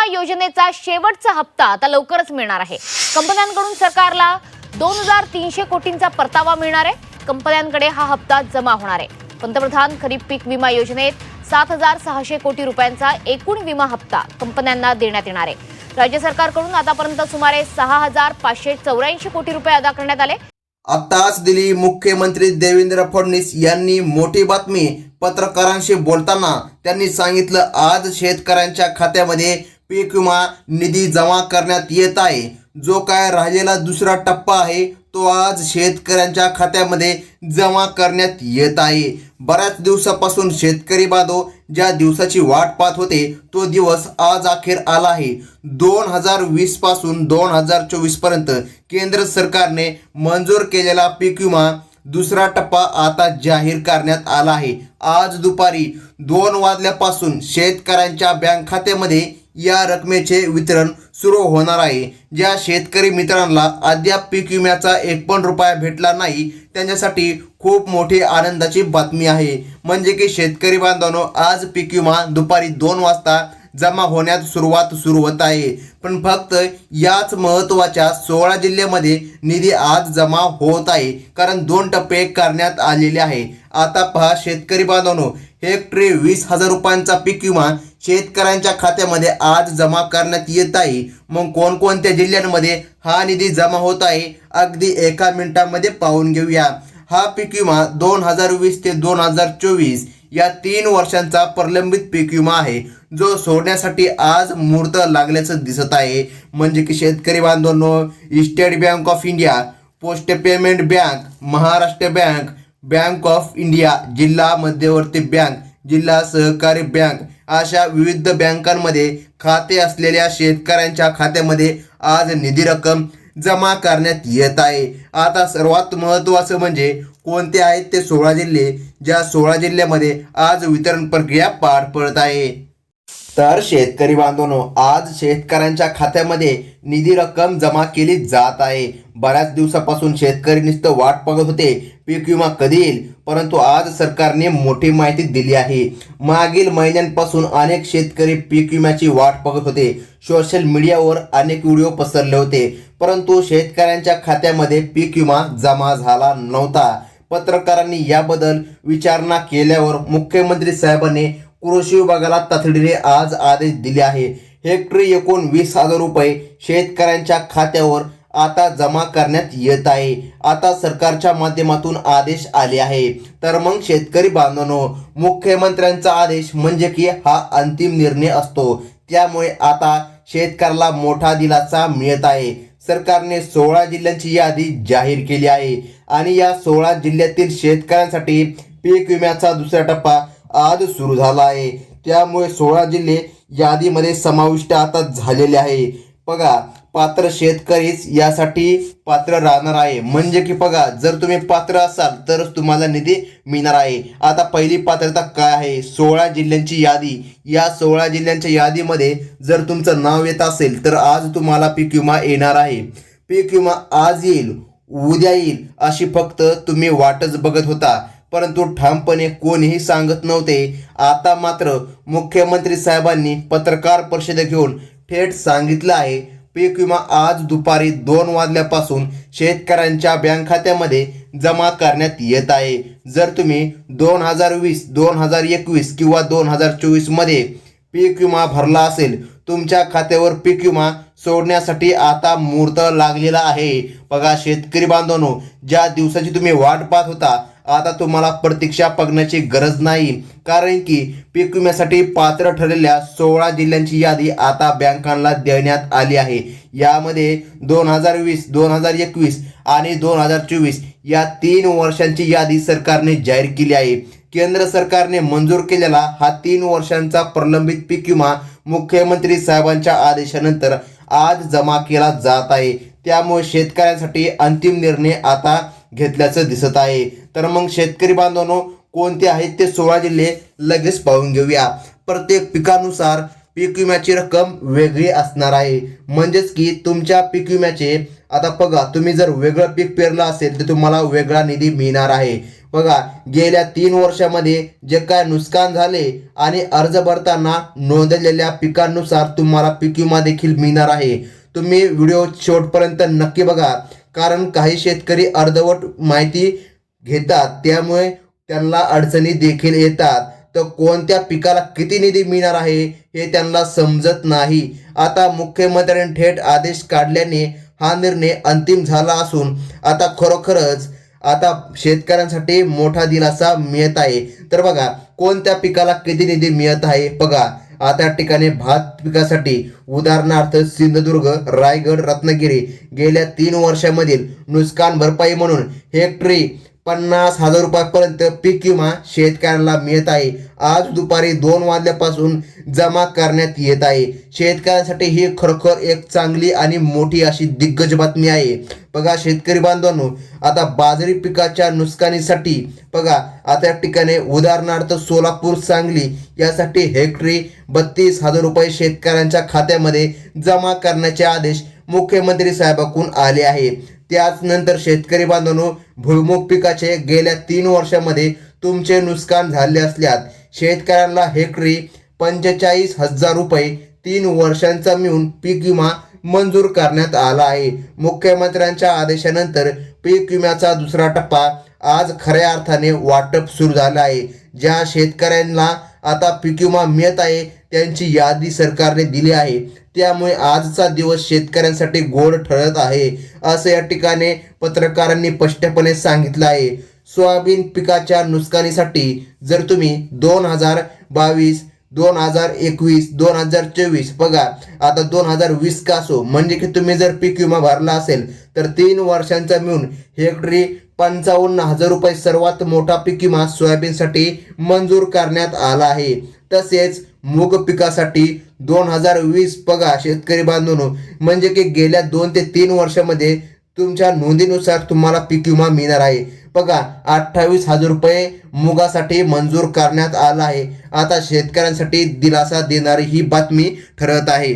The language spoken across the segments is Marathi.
विमा योजनेचा शेवटचा हप्ता आता लवकरच मिळणार आहे. कंपन्यांकडून सरकारला दोन हजार तीनशे कोटींचा परतावा मिळणार आहे. कंपन्यांकडे हा हप्ता जमा होणार आहे. पंतप्रधान खरीप पीक विमा योजनेत सात हजार सहाशे कोटी रुपयांचा एकूण विमा हप्ता कंपन्यांना देण्यात येणार आहे. राज्य सरकारकडून आतापर्यंत सुमारे सहा हजार पाचशे चौऱ्याऐंशी कोटी रुपये अदा करण्यात आले. आताच दिली मुख्यमंत्री देवेंद्र फडणवीस यांनी मोठी बातमी पत्रकारांशी बोलताना त्यांनी सांगितलं आज शेतकऱ्यांच्या खात्यामध्ये पीक विमा निधी जमा करण्यात येत आहे. जो काय राहिलेला दुसरा टप्पा आहे तो आज शेतकऱ्यांच्या खात्यामध्ये जमा करण्यात येत आहे. बऱ्याच दिवसापासून शेतकरी बांधव ज्या दिवसाची वाट पाहत होते तो दिवस आज अखेर आला आहे. दोन हजार वीसपासून दोन हजार चोवीसपर्यंत केंद्र सरकारने मंजूर केलेला पीक विमा दुसरा टप्पा आता जाहीर करण्यात आला आहे. आज दुपारी दोन वाजल्यापासून शेतकऱ्यांच्या बँक खात्यामध्ये या रकमेचे वितरण सुरू होणार आहे. ज्या शेतकरी मित्रांना अद्याप पीक विम्याचा एक पण रुपया भेटला नाही त्यांच्यासाठी खूप मोठी आनंदाची बातमी आहे. म्हणजे की शेतकरी बांधवांनो आज पीक विमा दुपारी दोन वाजता जमा होण्यास सुरुवात सुरू होत आहे. पण फक्त याच महत्त्वाच्या सोळा जिल्ह्यामध्ये निधी आज जमा होत आहे. कारण दोन टप्पे करण्यात आलेले आहे. आता पहा शेतकरी बांधवांनो हेक्टरी वीस हजार रुपयांचा पीक विमा शेतकऱ्यांच्या खात्यामध्ये आज जमा करण्यात येत आहे. मग कोणकोणत्या जिल्ह्यांमध्ये हा निधी जमा होत आहे? अगदी एका मिनिटामध्ये पाहून घेऊया. हा पीक विमा दोन हजार वीस ते दोन हजार चोवीस या तीन वर्षांचा प्रलंबित पीक विमा आहे. जो सोडण्यासाठी आज मुहूर्त लागल्याचं दिसत आहे. म्हणजे की शेतकरी बांधवांनो State Bank of India post payment bank Maharashtra bank bank of India जिल्हा मध्यवर्ती बँक जिल्हा सहकारी बँक अशा विविध बँकांमध्ये खाते असलेल्या शेतकऱ्यांच्या खात्यामध्ये आज निधी रक्कम जमा करण्यात येत आहे. आता सर्वात महत्त्वाचं म्हणजे कोणते आहेत ते सोळा जिल्हे? ज्या सोळा जिल्ह्यामध्ये आज वितरण प्रक्रिया पार पडत आहे. तर शेतकरी बांधवांनो आज शेतकऱ्यांच्या खात्यामध्ये निधी रक्कम जमा केली जात आहे. बऱ्याच दिवसापासून शेतकरी नुसतं वाट बघत होते पीक विमा कधी येईल? परंतु आज सरकारने मोठी माहिती दिली आहे. मागील महिन्यांपासून अनेक शेतकरी पीक विम्याची वाट बघत होते. सोशल मीडियावर अनेक व्हिडिओ पसरले होते. परंतु शेतकऱ्यांच्या खात्यामध्ये पीक विमा जमा झाला नव्हता. पत्रकारांनी याबद्दल विचारणा केल्यावर मुख्यमंत्री साहेबांनी कृषी विभागाला तातडीने आज आदेश दिले आहे. हेक्टरी एकूण वीस हजार रुपये शेतकऱ्यांच्या खात्यावर आता जमा करण्यात येत आहे. आता सरकारच्या माध्यमातून आदेश आले आहे. तर मग शेतकरी बांधवांनो मुख्यमंत्र्यांचा आदेश म्हणजे की हा अंतिम निर्णय असतो. त्यामुळे आता शेतकऱ्याला मोठा दिलासा मिळत आहे. सरकारने सोळा जिल्ह्यांची यादी जाहीर केली आहे. आणि या सोळा जिल्ह्यातील शेतकऱ्यांसाठी पीक विम्याचा दुसरा टप्पा आज सुरू झाला आहे. त्यामुळे सोळा जिल्हे यादीमध्ये समाविष्ट आता झालेले आहे. बघा पात्र शेतकरीच यासाठी पात्र राहणार आहे. म्हणजे की बघा जर तुम्ही पात्र असाल तरच तुम्हाला निधी मिळणार आहे. आता पहिली पात्रता काय आहे? सोळा जिल्ह्यांची यादी. या सोळा जिल्ह्यांच्या यादीमध्ये जर तुमचं नाव येत असेल तर आज तुम्हाला पीक विमा येणार आहे. पीक विमा आज येईल उद्या येईल अशी फक्त तुम्ही वाटच बघत होता. परंतु ठामपणे कोणीही सांगत नव्हते. आता मात्र मुख्यमंत्री साहेबांनी पत्रकार परिषद घेऊन थेट सांगितलं आहे. पीक विमा आज दुपारी दोन वाजल्यापासून शेतकऱ्यांच्या बँक खात्यामध्ये जमा करण्यात येत आहे. जर तुम्ही दोन हजार वीस दोन हजार एकवीस किंवा दोन हजार चोवीसमध्ये पीक विमा भरला असेल तुमच्या खात्यावर पीक विमा सोडण्यासाठी आता मुहूर्त लागलेला आहे. बघा शेतकरी बांधवांनो ज्या दिवसाची तुम्ही वाट पाहत होता आता तुम्हाला प्रतीक्षा बघण्याची गरज नाही. कारण की पीक विम्यासाठी पात्र ठरलेल्या सोळा जिल्ह्यांची यादी आता बँकांना देण्यात आली आहे. यामध्ये दोन हजार वीस दोन हजार एकवीस आणि दोन हजार चोवीस या तीन वर्षांची यादी सरकारने जाहीर केली आहे. केंद्र सरकारने मंजूर केलेला हा तीन वर्षांचा प्रलंबित पीक विमा मुख्यमंत्री साहेबांच्या आदेशानंतर आज जमा केला जात आहे. त्यामुळे शेतकऱ्यांसाठी अंतिम निर्णय आता घेतल्याचं दिसत आहे. तर मग शेतकरी बांधवांनो कोणते आहेत ते सोळा जिल्हे लगेच पाहून घेऊया. प्रत्येक पिकानुसार पीक विम्याची रक्कम वेगळी असणार आहे. म्हणजेच की तुमच्या पीक विम्याचे आता बघा तुम्ही जर वेगळं पीक पेरलं असेल तर तुम्हाला वेगळा निधी मिळणार आहे. बघा गेल्या तीन वर्षामध्ये जे काय नुकसान झाले आणि अर्ज भरताना नोंदलेल्या पिकांनुसार तुम्हाला पीक विमा देखील मिळणार आहे. तुम्ही व्हिडिओ शेवटपर्यंत नक्की बघा. कारण काही शेतकरी अर्धवट माहिती घेतात त्यामुळे त्यांना अडचणी देखील येतात. तर कोणत्या पिकाला किती निधी मिळणार आहे हे त्यांना समजत नाही. आता मुख्यमंत्र्यांनी थेट आदेश काढल्याने हा निर्णय अंतिम झाला असून आता खरोखरच आता शेतकऱ्यांसाठी मोठा दिलासा मिळत आहे. तर बघा कोणत्या पिकाला किती निधी मिळत आहे बघा. आता ठिकाणी भात पिकासाठी उदाहरणार्थ सिंधुदुर्ग रायगड रत्नागिरी गेल्या तीन वर्षामधील नुकसान भरपाई म्हणून हेक्टरी पन्नास हजार रुपयापर्यंत पीक विमा शेतकऱ्यांना मिळत आहे. आज दुपारी दोन वाजल्यापासून जमा करण्यात येत आहे. शेतकऱ्यांसाठी ही खरोखर एक चांगली आणि मोठी अशी दिग्गज बातमी आहे. बघा शेतकरी बांधवांनो आता बाजरी पिकाच्या नुकसानीसाठी बघा आता या ठिकाणी उदाहरणार्थ सोलापूर सांगली यासाठी हेक्टरी बत्तीस हजार रुपये शेतकऱ्यांच्या खात्यामध्ये जमा करण्याचे आदेश मुख्यमंत्री साहेबांकडून आले आहे. त्याच नंतर शेतकरी बांधवांनो भुईमुग पिकाचे गेल्या तीन वर्षामध्ये तुमचे नुकसान झाले असल्यास शेतकऱ्यांना हेक्टरी पंचेचाळीस हजार रुपये तीन वर्षांचा मिळून पीक विमा मंजूर करण्यात आला आहे. मुख्यमंत्र्यांच्या आदेशानंतर पीक विम्याचा दुसरा टप्पा आज खऱ्या अर्थाने वाटप सुरू झालं आहे. ज्या शेतकऱ्यांना आता पीक विमा मिळत आहे त्यांची यादी सरकारने दिली आहे. त्यामुळे आजचा दिवस शेतकऱ्यांसाठी गोड ठरत आहे असं या ठिकाणी पत्रकारांनी स्पष्टपणे सांगितलं आहे. सोयाबीन पिकाच्या नुकसानीसाठी जर तुम्ही दोन हजार बावीस दोन हजार एकवीस दोन हजार चोवीस बघा आता दोन हजार वीस का असो म्हणजे की तुम्ही जर पीक विमा भरला असेल तर तीन वर्षांचा मिळून हेक्टरी पंचावन्न हजार रुपये सर्वात मोठा पीक विमा सोयाबीनसाठी मंजूर करण्यात आला आहे. तसेच मूग पिकासाठी दोन हजार वीस बघा शेतकरी बांधून. म्हणजे की गेल्या दोन ते तीन वर्षामध्ये तुमच्या नोंदीनुसार तुम्हाला पीक विमा मिळणार आहे. बघा अठ्ठावीस हजार रुपये मुगासाठी मंजूर करण्यात आला आहे. आता शेतकऱ्यांसाठी दिलासा देणारी ही बातमी ठरत आहे.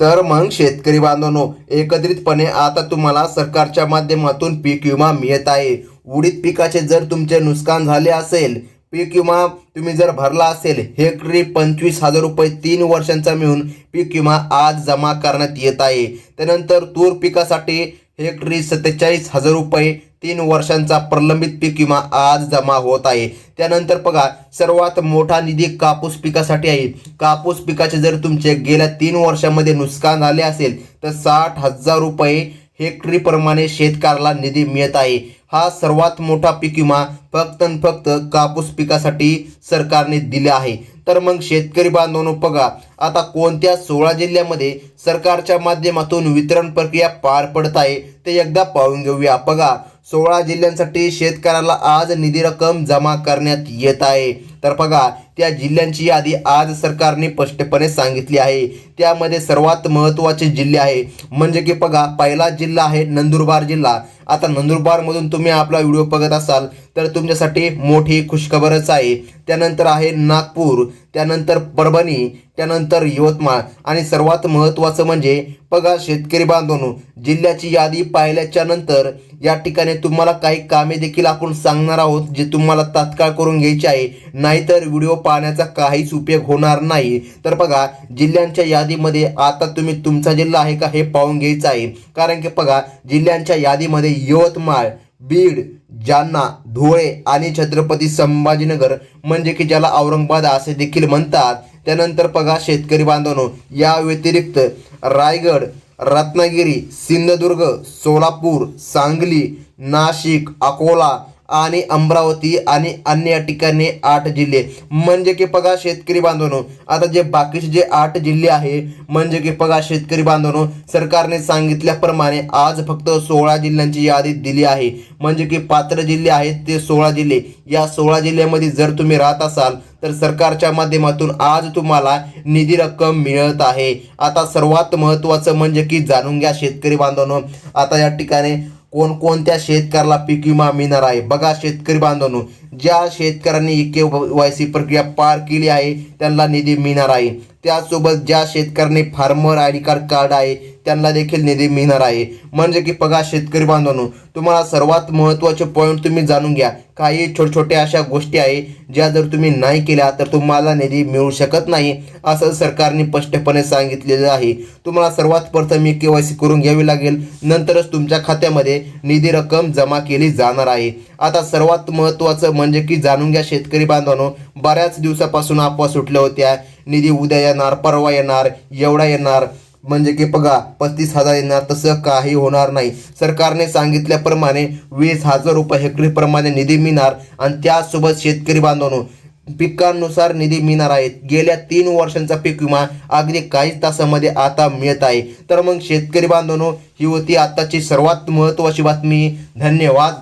तर मग शेतकरी बांधवांनो एकत्रितपणे आता तुम्हाला सरकारच्या माध्यमातून पीक विमा मिळत आहे. उडीद पिकाचे जर तुमचे नुकसान झाले असेल पीक विमा तुम्ही जर भरला असेल हेक्टरी पंचवीस हजार रुपये तीन वर्षांचा मिळून पीक विमा आज जमा करण्यात येत आहे. त्यानंतर तूर पिकासाठी हेक्टरी सत्तेचाळीस हजार रुपये तीन वर्षांचा प्रलंबित पीक विमा आज जमा होत आहे. त्यानंतर बघा सर्वात मोठा निधी कापूस पिकासाठी आहे. कापूस पिकाचे जर तुमचे गेल्या तीन वर्षामध्ये नुकसान झाले असेल तर साठ हजार रुपये हेक्टरीप्रमाणे शेतकऱ्याला निधी मिळत आहे. हा सर्वात मोठा पीक विमा फक्त आणि फक्त कापूस पिकासाठी सरकारने दिला आहे. तर मग शेतकरी बांधवांनो बघा आता कोणत्या सोळा जिल्ह्यामध्ये सरकारच्या माध्यमातून वितरण प्रक्रिया पार पडत आहे ते एकदा पाहून घेऊया. बघा सोळा जिल्ह्यांसाठी शेतकऱ्याला आज निधी रक्कम जमा करण्यात येत आहे. तर बघा त्या जिल्ह्यांची यादी आज सरकारने स्पष्टपणे सांगितली आहे. त्यामध्ये सर्वात महत्त्वाचे जिल्हे आहे. म्हणजे की बघा पहिला जिल्हा आहे नंदुरबार जिल्हा. आता नंदुरबारमधून तुम्ही आपला व्हिडिओ बघत असाल तर तुमच्यासाठी मोठी खुशखबरच आहे. त्यानंतर आहे नागपूर त्यानंतर परभणी त्यानंतर यवतमाळ. आणि सर्वात महत्त्वाचं म्हणजे बघा शेतकरी बांधवांनो जिल्ह्याची यादी पाहिल्याच्या नंतर या ठिकाणी तुम्हाला काही कामे देखील आपण सांगणार आहोत जे तुम्हाला तात्काळ करून घ्यायचे आहे. नाहीतर व्हिडिओ पाहण्याचा काहीच उपयोग होणार नाही. तर बघा जिल्ह्यांच्या यादी यादीमध्ये आता तुम्ही तुमचा जिल्हा आहे का हे पाहून घ्यायचं आहे. कारण की बघा जिल्ह्यांच्या यादीमध्ये यवतमाळ बीड जालना धुळे आणि छत्रपती संभाजीनगर म्हणजे की ज्याला औरंगाबाद असे देखील म्हणतात. त्यानंतर बघा शेतकरी बांधवांनो या व्यतिरिक्त रायगड रत्नागिरी सिंधुदुर्ग सोलापूर सांगली नाशिक अकोला आणि अमरावती आणि अन्य ठिकाणी आठ जिल्हे. म्हणजे की बघा शेतकरी बांधवनो आता जे बाकीचे जे आठ जिल्हे आहे म्हणजे की बघा शेतकरी बांधवनो सरकारने सांगितल्याप्रमाणे आज फक्त सोळा जिल्ह्यांची यादी दिली आहे. म्हणजे की पात्र जिल्हे आहेत ते सोळा जिल्हे. या सोळा जिल्ह्यामध्ये जर तुम्ही राहत असाल तर सरकारच्या माध्यमातून आज तुम्हाला निधी रक्कम मिळत आहे. आता सर्वात महत्त्वाचं म्हणजे की जाणून घ्या शेतकरी बांधवांनो. आता या ठिकाणी कोणकोणत्या शेतकऱ्याला पीक विमा मिळणार आहे? बघा शेतकरी बांधवांनो ज्या शेतकऱ्यांनी ई के वाय सी प्रक्रिया पार केली आहे त्यांना निधी मिळणार आहे. त्यासोबत ज्या शेतकऱ्यांनी farmer I D card card आहे त्यांना देखील निधी मिळणार आहे. म्हणजे की बघा शेतकरी बांधवांनो तुम्हाला सर्वात महत्त्वाचे पॉईंट तुम्ही जाणून घ्या. काही छोट छोट्या अशा गोष्टी आहे ज्या जर तुम्ही नाही केल्या तर तुम्हाला निधी मिळू शकत नाही असं सरकारने स्पष्टपणे सांगितलेलं आहे. तुम्हाला सर्वात प्रथम के वाय सी करून घ्यावी लागेल. नंतरच तुमच्या खात्यामध्ये निधी रक्कम जमा केली जाणार आहे. आता सर्वात महत्त्वाचं म्हणजे की जाणून घ्या शेतकरी बांधवांनो बऱ्याच दिवसापासून अफवा सुटल्या होत्या. निधी उद्या येणार परवा येणार एवढा येणार. म्हणजे की बघा पस्तीस हजार येणार तसं काही होणार नाही. सरकारने सांगितल्याप्रमाणे वीस हजार रुपये हेक्टरीप्रमाणे निधी मिळणार आणि त्यासोबत शेतकरी बांधवांनो पिकांनुसार निधी मिळणार आहेत. गेल्या तीन वर्षांचा पीक विमा अगदी काहीच तासामध्ये आता मिळत आहे. तर मग शेतकरी बांधवांनो ही होती आताची सर्वात महत्त्वाची बातमी. धन्यवाद.